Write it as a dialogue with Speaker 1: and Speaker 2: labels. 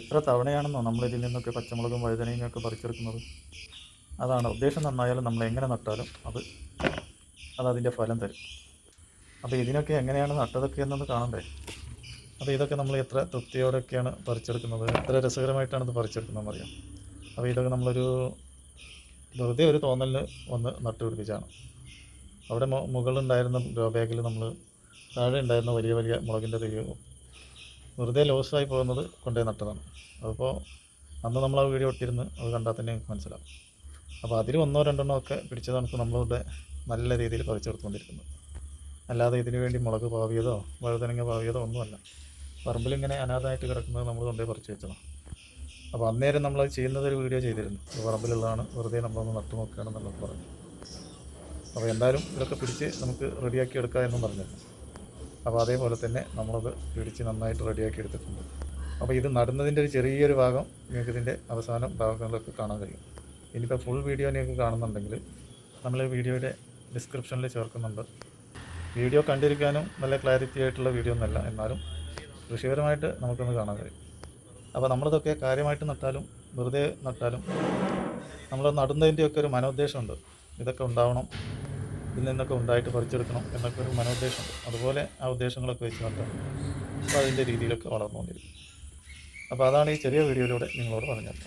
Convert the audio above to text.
Speaker 1: എത്ര തവണയാണെന്നോ നമ്മൾ ഇതിൽ നിന്നൊക്കെ പച്ചമുളകും വഴുതനയും ഒക്കെ പറിച്ചെടുക്കുന്നത്? അതാണ് ഉദ്ദേശം നന്നായാലും നമ്മൾ എങ്ങനെ നട്ടാലും അത് അത് അതിന്റെ ഫലം തരും. അപ്പോൾ ഇതിനൊക്കെ എങ്ങനെയാണ് നട്ടതൊക്കെ എന്നൊന്ന് കാണണ്ടേ? അപ്പോൾ ഇതൊക്കെ നമ്മൾ എത്ര തൃപ്തിയോടെയൊക്കെയാണ് പറിച്ചെടുക്കുന്നത്? എത്ര രസകരമായിട്ടാണ് ഇത് പറിച്ചെടുക്കുന്നത് അറിയാം. അപ്പോൾ ഇതൊക്കെ നമ്മളൊരു വെറുതെ ഒരു തോന്നലിന് വന്ന് നട്ടുപിടിപ്പിച്ചാണ് അവിടെ മുകളിലുണ്ടായിരുന്ന ഗ്രോ ബാഗിൽ നമ്മൾ താഴെ ഉണ്ടായിരുന്ന വലിയ വലിയ മുളകിന്റെ തൈകളും വെറുതെ ലോസായി പോകുന്നത് കൊണ്ടുപോയി നട്ടതാണ്. അതിപ്പോൾ അന്ന് നമ്മൾ ആ വീഡിയോ ഇട്ടിരുന്ന് അത് കണ്ടാൽ തന്നെ നമുക്ക് മനസ്സിലാവും. അപ്പോൾ അതിൽ ഒന്നോ രണ്ടെണ്ണോ ഒക്കെ പിടിച്ചതാണ് ഇപ്പോൾ നമ്മളിവിടെ നല്ല രീതിയിൽ പറിച്ചെടുത്തുകൊണ്ടിരിക്കുന്നത് അല്ലാതെ ഇതിനു വേണ്ടി മുളക് പാവിയതോ വഴുതനങ്ങ പാവിയതോ ഒന്നുമല്ല. പറമ്പിലിങ്ങനെ അനാഥമായിട്ട് കിടക്കുന്നത് നമ്മൾ കൊണ്ടുപോയി പറിച്ചു വെച്ചതാണ്. അപ്പോൾ അന്നേരം നമ്മളത് ചെയ്യുന്നത് ഒരു വീഡിയോ ചെയ്തിരുന്നു. പറമ്പിലുള്ളതാണ് വെറുതെ നമ്മളൊന്ന് നട്ടു നോക്കുകയാണെന്നുള്ളത് പറഞ്ഞു. അപ്പോൾ എന്തായാലും ഇതൊക്കെ പിടിച്ച് നമുക്ക് റെഡിയാക്കി എടുക്കാം എന്നും പറഞ്ഞിരുന്നു. അപ്പോൾ അതേപോലെ തന്നെ നമ്മളത് പിടിച്ച് നന്നായിട്ട് റെഡിയാക്കി എടുത്തിട്ടുണ്ട്. അപ്പോൾ ഇത് നടുന്നതിന്റെ ഒരു ചെറിയൊരു ഭാഗം നിങ്ങൾക്ക് ഇതിന്റെ അവസാനം ഭാഗങ്ങളിലൊക്കെ കാണാൻ കഴിയും. ഇനിയിപ്പോൾ ഫുൾ വീഡിയോ നിങ്ങൾക്ക് കാണുന്നുണ്ടെങ്കിൽ നമ്മൾ വീഡിയോയുടെ ഡിസ്ക്രിപ്ഷനിൽ ചേർക്കുന്നുണ്ട്. വീഡിയോ കണ്ടിരിക്കാനും നല്ല ക്ലാരിറ്റി ആയിട്ടുള്ള വീഡിയോ ഒന്നല്ല എന്നാലും കൃഷിപരമായിട്ട് നമുക്കൊന്ന് കാണാൻ കഴിയും. അപ്പോൾ നമ്മളിതൊക്കെ കാര്യമായിട്ട് നട്ടാലും വെറുതെ നട്ടാലും നമ്മൾ നടുന്നതിന്റെയൊക്കെ ഒരു മനോദ്ദേശമുണ്ട്. ഇതൊക്കെ ഉണ്ടാവണം. ഇതിൽ നിന്നൊക്കെ ഉണ്ടായിട്ട് പറിച്ചെടുക്കണം എന്നൊക്കെ ഒരു മനോദ്ദേശം അതുപോലെ ആ ഉദ്ദേശങ്ങളൊക്കെ വെച്ച് നോക്കാം അപ്പോൾ അതിന്റെ രീതിയിലൊക്കെ വളർന്നു വളർന്നുകൊണ്ടിരിക്കും. അപ്പോൾ അതാണ് ഈ ചെറിയ വീഡിയോയിലൂടെ നിങ്ങളോട് പറഞ്ഞത്.